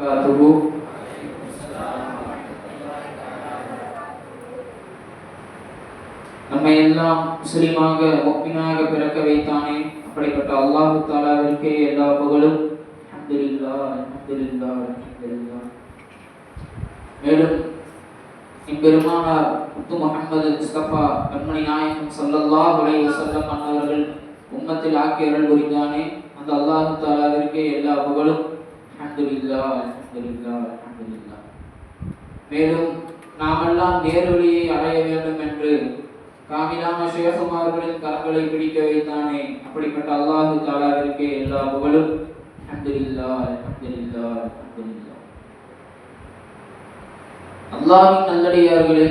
وبركاته நம்மை எல்லாம் முஸ்லிமாக முக்மினாக பிறக்க வைத்தானே அப்படிப்பட்ட அல்லாஹு தாலாவிற்கே எல்லா புகழும் அல்ஹம்துலில்லாஹ் அல்ஹம்துலில்லாஹ் அல்ஹம்துலில்லாஹ் மேலும் இம்பெருமானார் முத்து முகமது முஸ்தபா கண்மணி நாயகம் ஸல்லல்லாஹு அலைஹி வஸல்லம் அன்னவர்கள் உம்மத்தில் ஆக்கி அருள் புரிந்தானே அந்த அல்லாஹு தாலாவிற்கே எல்லா புகழும் அல்ஹம்துலில்லாஹ் அல்ஹம்துலில்லாஹ் அல்ஹம்துலில்லாஹ். மேலும் நாமெல்லாம் நேர்வழியை அடைய வேண்டும் என்று காமிலான ஷேகுமார்களின் கரங்களை பிடிக்க வைத்தானே. அப்படிப்பட்ட அல்லாஹு தாலாவிற்கு எல்லா புகழும் அல்ஹம்துலில்லாஹ் அல்ஹம்துலில்லாஹ் அல்ஹம்துலில்லாஹ். அல்லாஹ்வின் நல்லடியார்களே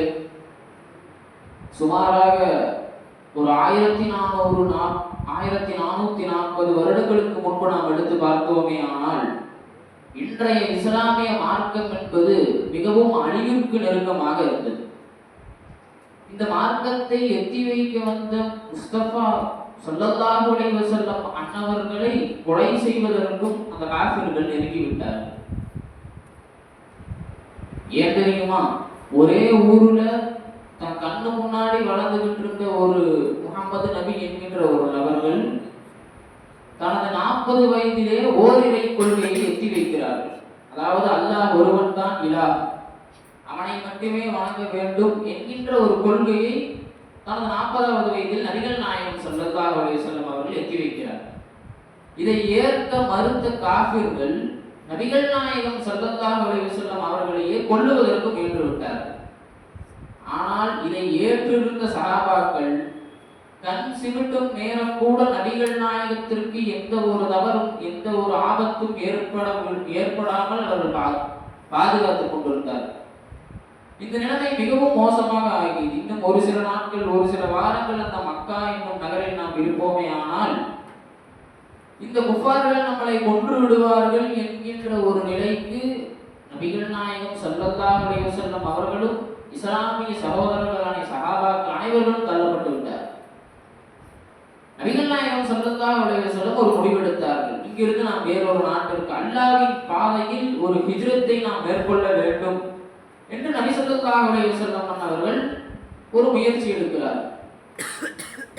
சுமாராக ஒரு ஆயிரத்தி நானூறு நா ஆயிரத்தி நானூத்தி நாற்பது வருடங்களுக்கு முன்பு நாம் எடுத்து பார்த்தோமே ஆனால் இன்றைய இஸ்லாமிய மார்க்கம் என்பது மிகவும் அழிவுக்கு நெருக்கமாக இருந்தது. இந்த மார்க்கத்தை எத்தி வைக்க வந்த முஸ்தபா ஸல்லல்லாஹு அலைஹி வஸல்லம் அன்னவர்களை கொலை செய்வதற்கும் அந்த காஃபிர்கள் நெருங்கிவிட்டார்கள். ஏன் தெரியுமா? ஒரே ஊர்ல தன் கண்ணு முன்னாடி வளர்ந்துகிட்டு இருந்த ஒரு முகமது நபி என்கின்ற ஒரு நபர்கள் தனது நாற்பது வயதிலே ஓரிரை கொள்கையை எத்தி வைக்கிறார்கள். அதாவது அல்லாஹ் ஒருவன் தான் இலா. அவனை மட்டுமே வணங்க வேண்டும் என்கின்ற ஒரு கொள்கையை தனது நாற்பதாவது வயதில் நபிகள் நாயகம் ஸல்லல்லாஹு செல்லும் அவர்கள் எத்தி வைக்கிறார். இதை ஏற்க மறுத்த காபிர்கள் நபிகள் நாயகம் ஸல்லல்லாஹு செல்லும் அவர்களையே கொள்ளுவதற்கு முயன்று விட்டார்கள். ஆனால் இதை ஏற்றிருந்த சகாபாக்கள் கண் சிமிட்டும் நேரம் கூட நபிகள் நாயகத்திற்கு எந்த ஒரு தவறும் எந்த ஒரு ஆபத்தும் ஏற்பட ஏற்படாமல் அவர்கள் பா- பாதுகாத்துக் கொண்டிருந்தார்கள். இந்த நிலைமை மிகவும் மோசமாக ஆகியது இன்னும் ஒரு சில நாட்கள் ஒரு சில வாரங்கள் அந்த மக்கா என்னும் நகரில் நாம் இருப்போமே ஆனால் இந்த குஃபார்கள் நம்மளை கொன்று விடுவார்கள் என்கின்ற ஒரு நிலைக்கு நபிகள் நாயகம் ஸல்லல்லாஹு செல்லும் அவர்களும் இஸ்லாமிய சகோதரர்களான சகாபாக்கள் அனைவர்களும் தள்ளப்பட்டு விட்டார் நாயகம் சொல்ல ஒரு முடிவெடுத்தார்கள் இங்கிருந்து நாம் வேறொரு நாட்டிற்கு அல்லாவின் பாதையில் ஒரு ஹிஜ்ரத்தை நாம் மேற்கொள்ள வேண்டும் என்று நபி ஸல்லல்லாஹு அலைஹி அவர்கள் ஒரு முயற்சி எடுக்கிறார்.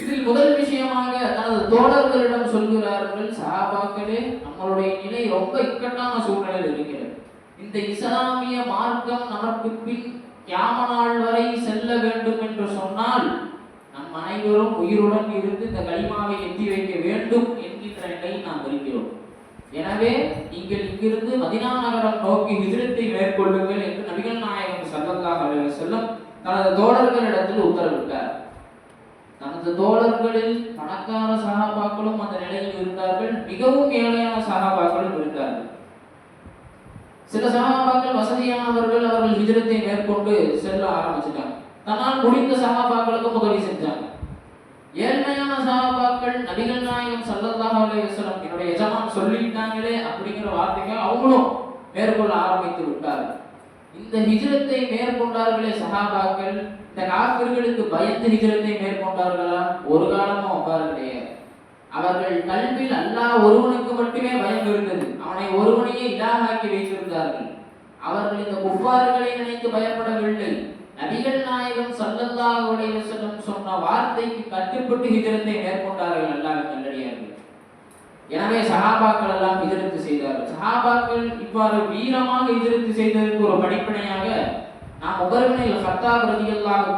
இதில் முதல் விஷயமாக தனது தோழர்களிடம் சொல்கிறார்கள் சஹாபாக்களே நம்மளுடைய நிலை ரொம்ப இக்கட்டான சூழ்நிலையில் இருக்கிறது. இந்த இஸ்லாமிய மார்க்கம் நமக்கு பின் யாம நாள் வரை செல்ல வேண்டும் என்று சொன்னால் நம் அனைவரும் உயிருடன் இருந்து இந்த களிமாவை எட்டி வைக்க வேண்டும் என்கின்ற நிலையை நாம் இருக்கிறோம் எனவே நீங்கள் இங்கிருந்து மதினா நகரம் நோக்கி விதிரத்தை மேற்கொள்ளுங்கள் என்று நபிகள் நாயகம் சல்லல்லாஹ் அலைஹி வஸல்லம் தனது தோழர்களிடத்தில் உத்தரவிட்டார். தனது தோழர்களில் பணக்கார சகாபாக்களும் அந்த நிலையில் இருந்தார்கள். மிகவும் ஏழையான சகாபாக்களும் இருந்தார்கள். சில சகாபாக்கள் வசதியானவர்கள் அவர்கள் விஜயத்தை மேற்கொண்டு செல்ல ஆரம்பிச்சிட்டாங்க. தன்னால் முடிந்த சகாபாக்களுக்கும் உதவி செஞ்சாங்க. ஏழ்மையான சகாபாக்கள் நபிகள் நாயகம் ஸல்லல்லாஹு அலைஹி என்னுடைய எஜமான் சொல்லிட்டாங்களே அப்படிங்கிற வார்த்தைக்கு அவங்களும் மேற்கொள்ள ஆரம்பித்து விட்டார்கள். இந்த ஹிஜ்ரத்தை மேற்கொண்டார்களே சகாபாக்கள் இந்த காப்பிர்களுக்கு பயந்து ஹிஜ்ரத்தை மேற்கொண்டார்களா? ஒரு காலமும் அவ்வாறு கிடையாது. அவர்கள் கல்வியில் அல்லாஹ் ஒருவனுக்கு மட்டுமே பயம் இருந்தது. அவனை ஒருவனையே இலாகாக்கி வைத்திருந்தார்கள். அவர்கள் இந்த குஃபார்களை நினைத்து பயப்படவில்லை. நபிகள் நாயகம் ஸல்லல்லாஹு அலைஹி சொன்ன வார்த்தைக்கு கட்டுப்பட்டு ஹிஜரத்தை மேற்கொண்டார்கள் அல்லாஹ் நல்லடியார்கள். எனவே சஹாபாக்கள் எல்லாம் ஹிஜ்ரத்து செய்தார்கள். சஹாபாக்கள் இவ்வாறு வீரமாக ஹிஜ்ரத்து செய்ததற்கு ஒரு படிப்பனையாக நாம் உமர்பின் சத்தா ரலியல்லாஹு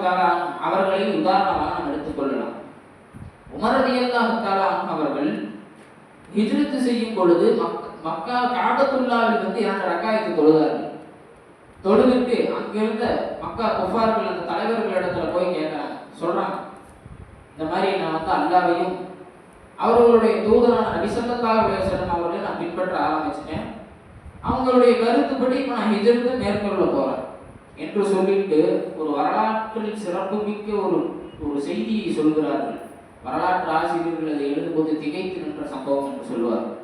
அவர்களை உதாரணமாக நாம் எடுத்துக்கொள்ளலாம் உமர் அவர்கள் ஹிஜ்ரத்து செய்யும் பொழுது மக்- மக்கா காபத்துல்லாவில் வந்து இரண்டு ரக்காயத்து தொழுதார்கள். தொழுதுட்டு அங்கிருந்த மக்கா குஃபார்கள் அந்த தலைவர்களிடத்துல போய் கேட்குறாங்க சொல்கிறாங்க இந்த மாதிரி நான் வந்து அல்லாவையும் அவர்களுடைய தூதரான நபிசல்லா அலுவலம் அவர்களை நான் பின்பற்ற ஆரம்பிச்சிட்டேன். அவங்களுடைய கருத்துப்படி இப்போ நான் ஹிஜரத்தை மேற்கொள்ள போகிறேன் என்று சொல்லிட்டு ஒரு வரலாற்றில் சிறப்புமிக்க ஒரு ஒரு செய்தியை சொல்கிறார்கள். வரலாற்று ஆசிரியர்கள் அதை எழுதும்போது திகைத்து நின்ற சம்பவம் என்று சொல்வார்கள்.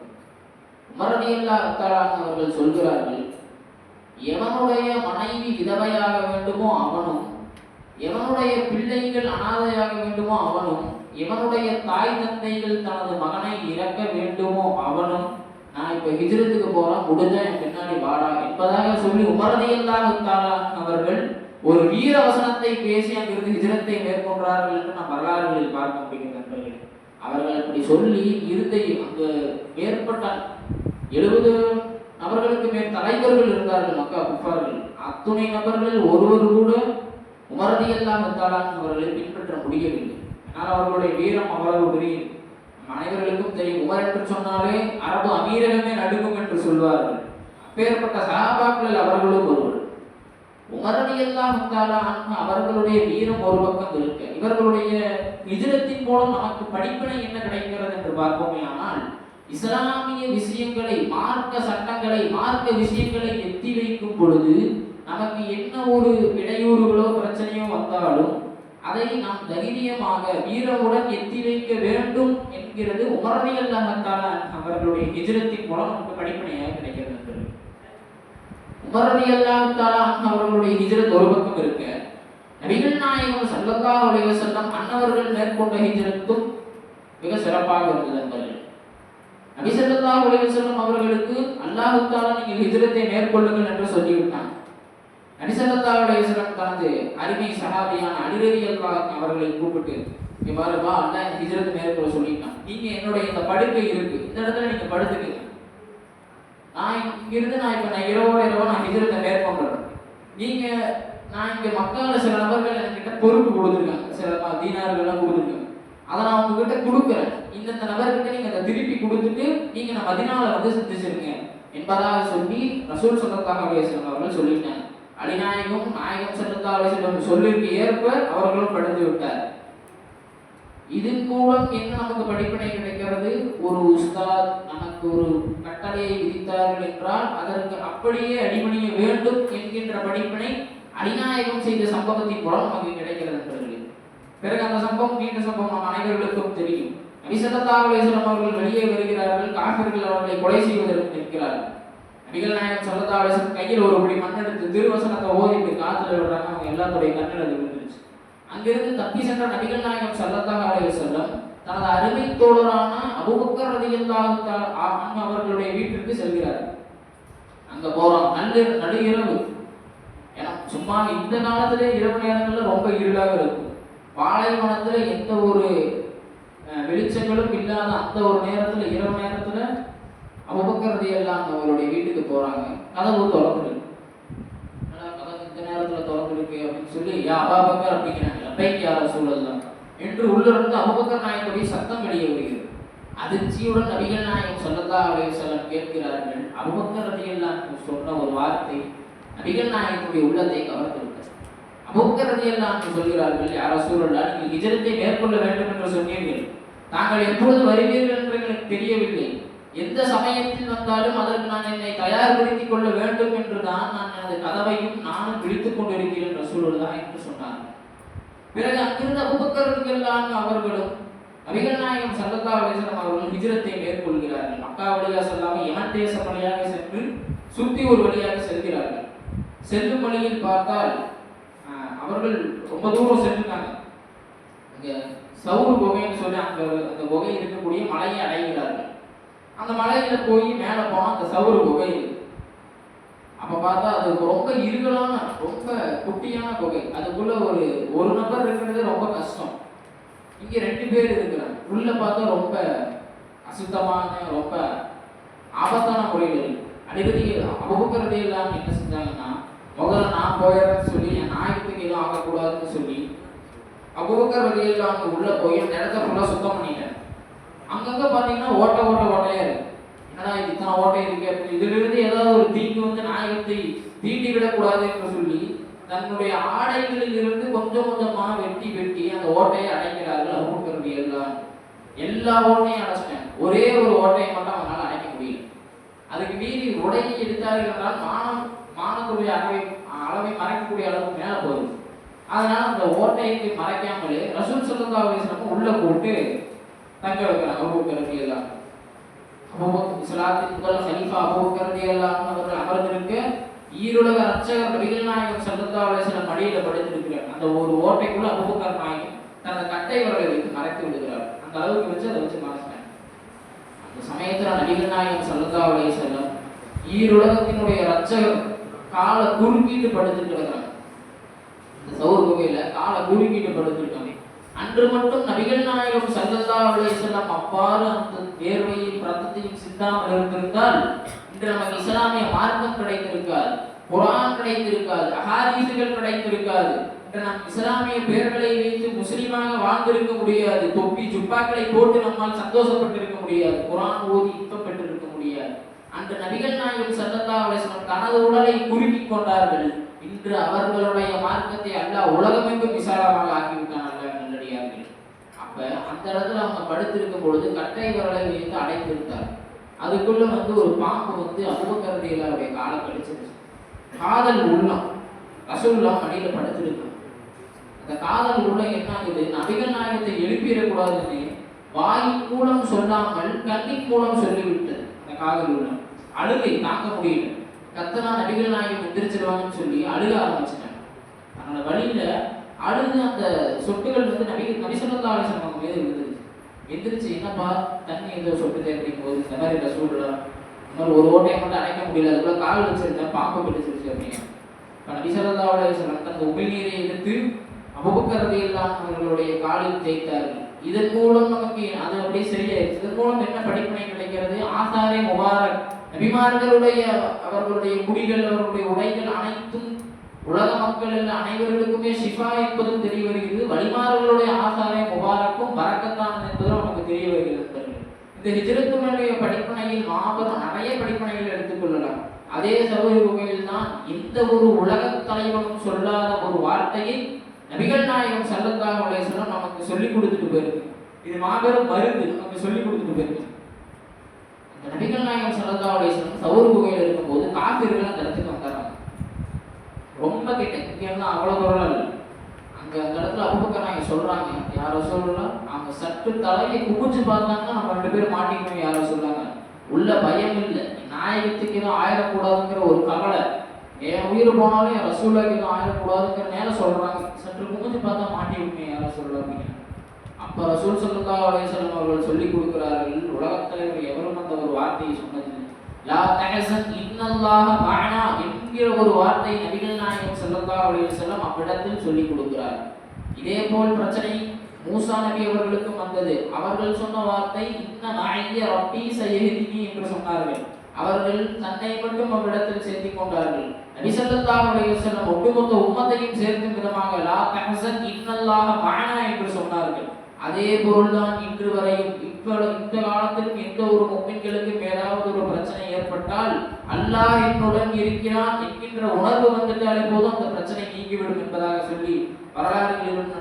உமரடியல்லா அவர்கள் சொல்கிறார்கள் எவனுடைய மனைவி விதவையாக வேண்டுமோ அவனும் எவனுடைய பிள்ளைகள் அனாதையாக வேண்டுமோ அவனும் இவனுடைய தாய் தந்தைகள் தனது மகனை இறக்க வேண்டுமோ அவனும் நான் இப்ப ஹிஜ்ரத்துக்கு போறேன் முடிஞ்சா என் பின்னாடி வாடா சொல்லி உமரதியல்லாக அவர்கள் ஒரு வீர வசனத்தை பேசி அங்கிருந்து ஹிஜ்ரத்தை மேற்கொண்டார்கள் என்று நாம் வரலாறுகளில் பார்க்க முடியும் நண்பர்களே. அவர்கள் அப்படி சொல்லி இருந்தை அங்கு ஏற்பட்ட எழுபது நபர்களுக்கு மேல் தலைவர்கள் இருந்தார்கள் மக்கா குஃபார்கள். அத்துணை நபர்கள் ஒருவர் கூட உமரதியெல்லாம் அவர்களை பின்பற்ற முடியவில்லை. ஆனால் அவர்களுடைய வீரம் அவ்வளவு பெரிய. அனைவர்களுக்கும் தெரியும் உமர் என்று சொன்னாலே அரபு அமீரகமே நடுங்கும் என்று சொல்வார்கள். அப்பேற்பட்ட சகாபாக்கள் அவர்களும் ஒருவர். உமரதியெல்லாம் அவர்களுடைய வீரம் ஒரு பக்கம் இருக்க. இவர்களுடைய விஜயத்தின் மூலம் நமக்கு படிப்பினை என்ன கிடைக்கிறது என்று பார்ப்போமே ஆனால் இஸ்லாமிய விஷயங்களை மார்க்க சட்டங்களை மார்க்க விஷயங்களை எத்தி வைக்கும் பொழுது நமக்கு என்ன ஒரு இடையூறுகளோ பிரச்சனையோ வந்தாலும் அதை நாம் தைரியமாக வீரமுடன் எத்தி வைக்க வேண்டும் என்கிறது உமரதி அல்லாஹத்தால அவர்களுடைய எதிரத்தின் மூலம் நமக்கு படிப்பனையாக கிடைக்கிறது உமரதி அல்லாஹத்தால அவர்களுடைய ஹிஜ்ரத் ஒரு பக்கம் இருக்க நபிகள் நாயகம் சல்லல்லாஹு அலைஹி வஸல்லம் அன்னவர்கள் மேற்கொண்ட ஹிஜ்ரத்தும் மிக சிறப்பாக இருந்தது நண்பர்கள் உலக ஸல்லல்லாஹு அவர்களுக்கு அல்லாஹுத்தாலா நீங்கள் ஹிஜ்ரத்தை மேற்கொள்ளுங்கள் என்று சொல்லிவிட்டான். நபி ஸல்லல்லாஹு அலைஹி தனது அருமை சகாபியான அலி அவர்களை கூப்பிட்டு இவ்வாறு வா அல்லாஹ் ஹிஜ்ரத் மேற்கொள்ள சொல்லிட்டான். நீங்க என்னுடைய இந்த படுக்கை இருக்கு இந்த இடத்துல நீங்க படுத்துக்கங்க. நான் இங்கிருந்து நான் இப்ப நான் இரவோட இரவோ நான் ஹிஜ்ரத்தை மேற்கொண்டுறேன் நீங்க நான் இங்க மக்கள்ல சில நபர்கள் என்கிட்ட பொறுப்பு கொடுத்துருக்காங்க. சில தீனார்கள்லாம் கொடுத்துருக்காங்க. அதை நான் உங்ககிட்ட கொடுக்குறேன். இந்தந்த நபர்கிட்ட நீங்க அதை திருப்பி கொடுத்துட்டு நீங்க நான் மதினால வந்து சிந்திச்சிருங்க. என்பதாக சொல்லி ரசூல் சொல்லத்தாக அலிஸ்லாம் அவர்கள் சொல்லிட்டாங்க. அலிநாயகம் நாயகம் சொல்லத்தாக அலிஸ்லம் சொல்லிற்கு ஏற்ப அவர்களும் படுத்து விட்டார். இதன் மூலம் என்ன நமக்கு படிப்பினை கிடைக்கிறது? ஒரு உஸ்தாத் நமக்கு ஒரு கட்டளையை விதித்தார்கள் என்றால் அதற்கு அப்படியே அடிபணிய வேண்டும் என்கின்ற படிப்பினை அடிநாயகம் செய்த சம்பவத்தின் மூலம் நமக்கு கிடைக்கிறது பிறகு அந்த சம்பவம் நீண்ட சம்பவம் நம் அனைவர்களுக்கும் தெரியும். நபிசல்லாஹ் அலிஸ்லாம் அவர்கள் வெளியே வருகிறார்கள் காஃபிர்கள் அவர்களை கொலை செய்வதற்கு நிற்கிறார்கள் நபிகள் நாயகம் சல்லா கையில் ஒரு படி மண்ணெடுத்து திருவசனத்தை ஓதிட்டு காத்துல விடுறாங்க. அவங்க எல்லாத்துடைய கண்ணெடுத்து விழுந்துருச்சு. அங்கிருந்து தப்பி சென்ற நபிகள் நாயகம் சல்லல்லாஹு அலைஹி தனது அருமை தோழரான அபுபக்கர் ரலியல்லாஹு அவர்களுடைய வீட்டிற்கு செல்கிறார். அங்க போறோம். நடு நடு இரவு ஏன்னா சும்மா இந்த காலத்திலே இரவு நேரங்கள்ல ரொம்ப இருளாக இருக்கும். பாலைவனத்தில் எந்த ஒரு வெளிச்சங்களும் இல்லாத அந்த ஒரு நேரத்தில் இரவு நேரத்தில் அபூபக்கர் எல்லாம் அவருடைய வீட்டுக்கு போகிறாங்க கதவு திறந்துருக்கு. கதவு இந்த நேரத்தில் திறந்துருக்கு அப்படின்னு சொல்லி யா அபாபக்கர் அப்படிங்கிறாங்க. லப்பைக் யா ரசூலல்லாஹ் என்று உள்ளிருந்து அபூபக்கர் நாயகனுடைய சத்தம் வெளியே வருகிறது. அதிர்ச்சியுடன் நபிகள் நாயகம் ஸல்லல்லாஹு அலைஹி வஸல்லம் கேட்கிறார்கள். ரதி ரலியல்லாஹு சொன்ன ஒரு வார்த்தை நபிகள் நாயகத்துடைய உள்ளத்தை கவர்ந்து விட்டது சொல்கிறார்கள். யாரோ ரசூலல்லாஹ் நீங்கள் ஹிஜ்ரத்தை மேற்கொள்ள வேண்டும் என்று சொன்னீர்கள். நாங்கள் எப்பொழுது வருவீர்கள் என்று எனக்கு தெரியவில்லை. எந்த சமயத்தில் வந்தாலும் அதற்கு நான் என்னை தயார்படுத்திக் கொள்ள வேண்டும் என்று தான் நான் எனது கதவையும் நானும் பிடித்துக் கொண்டிருக்கிறேன் ரசூலுல்லாஹ் என்று சொன்னார் பிறகு அங்கிருந்த அபுபக்கர்களுக்கெல்லாம் அவர்களும் நபிகள் நாயகம் சல்லல்லா அலிஸ்லாம் அவர்கள் ஹிஜரத்தை மேற்கொள்கிறார்கள். மக்கா வழியாக செல்லாமல் யமன் தேசம் வழியாக சென்று சுத்தி ஒரு வழியாக செல்கிறார்கள். செல்லும் வழியில் பார்த்தால் அவர்கள் ரொம்ப தூரம் சென்றிருக்காங்க இங்க சவுறு குகைன்னு சொல்லி அந்த அந்த குகை இருக்கக்கூடிய மலையை அடைகிறார்கள். அந்த மலையில போய் மேலே போனா அந்த சவுறு குகை அப்போ அப்ப பார்த்தா அது ரொம்ப இருகலான ரொம்ப குட்டியான குகை. அதுக்குள்ள ஒரு ஒரு நபர் இருக்கிறது ரொம்ப கஷ்டம். இங்க ரெண்டு பேர் இருக்கிறாங்க. உள்ள பார்த்தா ரொம்ப அசுத்தமான ரொம்ப ஆபத்தான முறையில் இருக்கு. அடிக்கடி அபுபக்கரதே இல்லாம என்ன செஞ்சாங்கன்னா முதல்ல நான் போயிடுறேன்னு சொல்லி என் நாய்க்கு எதுவும் ஆகக்கூடாதுன்னு சொல்லி அபுபக்கர் ரதியல்லாம உள்ள போய் அந்த இடத்த ஃபுல்லாக சுத்தம் பண்ணிட்டேன் அங்கங்கே பார்த்தீங்கன்னா ஓட்ட ஓட்ட ஓட்டையாக இருக்கு. ஏன்னா இது இத்தனை ஓட்டை இருக்கு அப்படின்னு இதிலிருந்து ஏதாவது ஒரு தீங்கு வந்து நாயகத்தை தீண்டி விடக்கூடாது என்று சொல்லி தன்னுடைய ஆடைகளில் இருந்து கொஞ்சம் கொஞ்சமாக வெட்டி வெட்டி அந்த ஓட்டையை அடைக்கிறார்கள் அபுபக்கர் எல்லாம் எல்லா ஓட்டையும் அடைச்சிட்டேன் ஒரே ஒரு ஓட்டையை மட்டும் அவங்களால அடைக்க முடியல. அதுக்கு மீறி உடையை எடுத்தார்கள் என்றால் மானம் மானத்துடைய அளவை அளவை மறைக்கக்கூடிய அளவுக்கு மேல போகுது. அதனால் அந்த ஓட்டையை மறைக்காமலே ரசூல் சல்லா அலிஸ்லாம் உள்ளே போட்டு தங்க வைக்கிறாங்க அபூபக்கர் எல்லாம் அபூபக்கர் இஸ்லாத்தின் முதல் ஹலீஃபா அபூபக்கர் எல்லாம் அவர்கள் அமர்ந்திருக்க. ஈருலக ரட்சகர் நபிகள் நாயகம் சல்லா அலிஸ்லாம் மடியில படுத்திருக்கிறார். அந்த ஒரு ஓட்டைக்குள்ள அபூபக்கர் நாயகம் தனது கட்டை விரலை வைத்து மறைத்து விடுகிறார். அந்த அளவுக்கு வச்சு அதை வச்சு மறைச்சிட்டாங்க. அந்த சமயத்துல நபிகள் நாயகம் சல்லா அலிஸ்லாம் ஈருலகத்தினுடைய ரட்சகர் காலை குறுக்கிட்டு படுத்துட்டு கிடக்குறாங்க. இந்த சவுர் குகையில் காலை குறுக்கிட்டு படுத்துருக்காங்க அன்று மட்டும் நபிகள் நாயகம் சல்லல்லா அலைஹி வஸல்லம் அவ்வாறு அந்த வேர்வையும் ரத்தத்தையும் சிந்தாமல் இருந்திருந்தால் இன்று நமக்கு இஸ்லாமிய மார்க்கம் கிடைத்திருக்காது குரான் கிடைத்திருக்காது அகாதீசுகள் கிடைத்திருக்காது. இன்று நம் இஸ்லாமிய பெயர்களை வைத்து முஸ்லீமாக வாழ்ந்திருக்க முடியாது. தொப்பி ஜுப்பாக்களை போட்டு நம்மால் சந்தோஷப்பட்டிருக்க முடியாது. குரான் ஓதி இன்பம் அன்று நபிகள் நாயகம் ஸல்லல்லாஹு அலைஹி வஸல்லம் தனது உடலை குறுக்கிக் கொண்டார்கள். இன்று அவர்களுடைய மார்க்கத்தை அல்லாஹ் உலகமெங்கும் விசாலமாக ஆக்கிவிட்டான் அல்லாஹ் நல்லடியார்கள் அப்ப அந்த இடத்துல அவங்க படுத்திருக்கும் பொழுது கட்டை விரலை வைத்து அடைத்திருந்தார் அதுக்குள்ள வந்து ஒரு பாம்பு வந்து அபுபக்கரதிகளுடைய காலை கழிச்சிருச்சு காதல் உள்ளம். ரசூல்லா மடியில படுத்திருக்கும் அந்த காதல் உள்ளம் என்ன ஆகுது நபிகள் நாயகத்தை எழுப்பிடக்கூடாதுன்னு வாய் மூலம் சொல்லாமல் கண்ணின் மூலம் சொல்லிவிட்டது. அந்த காதல் உள்ளம். அழுகை தாங்க முடியல. கத்தனா நபிகள் நாயகம் எந்திரிச்சிருவாங்கன்னு சொல்லி அழுக ஆரம்பிச்சிட்டாங்க. அதனால வழியில அழுது அந்த சொட்டுகள் வந்து நபி நபிசல்லா அலிஸ்லாம் அவங்க மீது விழுந்துருச்சு. எந்திரிச்சு என்னப்பா தண்ணி ஏதோ சொட்டு தேடிக்கும் போது இந்த மாதிரி ரசூல்லா இந்த மாதிரி ஒரு ஓட்டையை மட்டும் அணைக்க முடியல. அதுக்குள்ள கால் வச்சிருந்தேன் பாம்பு பிடிச்சிருச்சு அப்படின்னு இப்போ நபிசல்லா அலிஸ்லாம் தந்த உமிழ்நீரை எடுத்து அபுபக்கரதையெல்லாம் அவர்களுடைய காலில் தேய்த்தார்கள். இதன் மூலம் நமக்கு அது அப்படியே சரியாயிருச்சு. இதன் மூலம் என்ன படிப்பினை கிடைக்கிறது? ஆசாரே முபாரக். நபிமார்களுடைய அவர்களுடைய குடிகள் அவர்களுடைய உடைகள் அனைத்தும் உலக மக்கள் எல்லாம் அனைவர்களுக்குமே ஷிஃபா என்பதும் தெரிய வருகிறது. வழிமார்களுடைய ஆசாரை முபாரக்கும் பறக்கத்தான் என்பதும் நமக்கு தெரிய வருகிறது இந்த ஹிஜ்ரத்துடைய படிப்பனையில் மாபெரும் நிறைய படிப்பனைகள் எடுத்துக்கொள்ளலாம் அதே சபை உகையில் தான் எந்த ஒரு உலக தலைவனும் சொல்லாத ஒரு வார்த்தையை நபிகள் நாயகம் சல்லத்தாக உடைய வஸல்லம் நமக்கு சொல்லி கொடுத்துட்டு போயிருக்கு. இது மாபெரும் மருந்து நமக்கு சொல்லி கொடுத்துட்டு போயிருக்கு. நபிகள் நாயகம் சல்லா அலிஸ்லம் சவுர் குகையில் இருக்கும்போது காப்பீர்கள் அந்த இடத்துக்கு வந்துடுறாங்க ரொம்ப கிட்ட இங்க அவ்வளோ தூரம் இல்லை. அங்கே அந்த இடத்துல அபுபக்கர் நாங்கள் சொல்றாங்க. யாரோ சொல்லலாம் அவங்க சற்று தலையை குமிச்சு பார்த்தாங்கன்னா நம்ம ரெண்டு பேரும் மாட்டிக்கணும் யாரோ சொல்றாங்க. உள்ள பயம் இல்லை. நாயகத்துக்கு எதுவும் ஆயிடக்கூடாதுங்கிற ஒரு கவலை. என் உயிர் போனாலும் என் ரசூலாக்கு எதுவும் ஆயிடக்கூடாதுங்கிற நேரம் சொல்கிறாங்க சற்று குமிச்சு பார்த்தா மாட்டி யாரோ சொல்லுவாங்க அப்ப ரசூல் ஸல்லல்லாஹு அலையம் அவர்கள் சொல்லி கொடுக்கிறார்கள் உலகத்தலைவர் எவரும் அந்த ஒரு வார்த்தையை சொன்னதில்லை. லா தஹசன் இன்னல்லாஹ மஅனா என்கிற ஒரு வார்த்தை நபிகள் நாயகம் ஸல்லல்லாஹு அலையம் செல்லும் அவ்விடத்தில் சொல்லி கொடுக்கிறார். இதே போல் பிரச்சனை மூசா நபி அவர்களுக்கும் வந்தது. அவர்கள் சொன்ன வார்த்தை இன்ன மஅய்ய ரப்பி சயஹ்தினி என்று சொன்னார்கள். அவர்கள் தன்னை மட்டும் அவ்விடத்தில் சேர்த்துக் கொண்டார்கள். நபிசல்லாவுடைய செல்லும் ஒட்டுமொத்த உம்மத்தையும் சேர்க்கும் விதமாக லா தஹசன் இன்னல்லாக மஅனா என்று சொன்னார்கள். அதே பொருள்தான் இன்று வரையும். இப்ப இந்த காலத்திலும் எந்த ஒரு மும்மின்களுக்கும் ஏதாவது ஒரு பிரச்சனை ஏற்பட்டால் அல்லாஹ் என்னுடன் இருக்கிறான் என்கின்ற உணர்வு வந்துட்டாலே போதும் அந்த பிரச்சனை நீங்கிவிடும் என்பதாக சொல்லி வரலாறுகளிலும்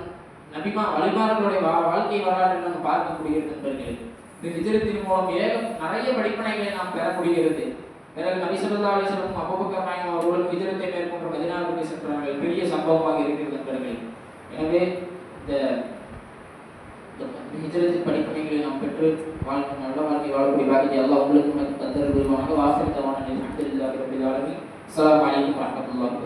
நபிமா வழிமார்களுடைய வாழ்க்கை வரலாறு நாம் பார்க்கக்கூடிய நண்பர்கள் இந்த விஜயத்தின் மூலம் ஏகம் நிறைய படிப்பனைகளை நாம் பெற முடிகிறது பிறகு நபி ஸல்லல்லாஹு அலைஹி நாயகம் அவர்களும் விஜயத்தை மேற்கொண்டு மதினாவுக்கு சென்றார்கள் பெரிய சம்பவமாக இருக்கிறது நண்பர்கள். எனவே இந்த ஹிஜரத்தின் படிப்பணிகளை நாம் பெற்று வாழ்க்கை நல்ல வாழ்க்கை வாழக்கூடிய பாக்கியத்தை எல்லாம் உங்களுக்கு தந்தர் புரிவானாக. வாசல் தவான அல்ஹம்துலில்லாஹி ரப்பில் ஆலமீன். அஸ்ஸலாமு அலைக்கும் வரஹ்மத்துல்லாஹி